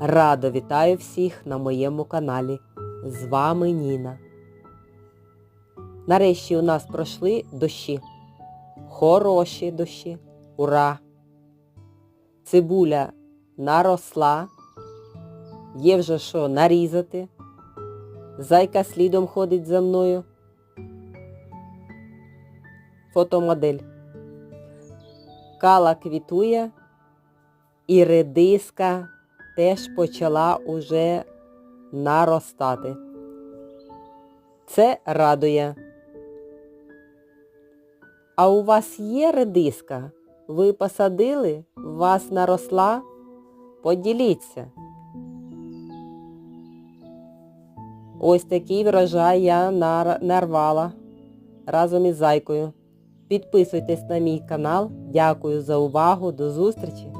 Радо вітаю всіх на моєму каналі. З вами Ніна. Нарешті у нас пройшли дощі. Хороші дощі. Ура! Цибуля наросла. Є вже що нарізати. Зайка слідом ходить за мною. Фотомодель. Кала квітує і редиска теж почала уже наростати. Це радує. А у вас є редиска? Ви посадили? У вас наросла? Поділіться. Ось такий врожай я нарвала разом із зайкою. Підписуйтесь на мій канал. Дякую за увагу. До зустрічі!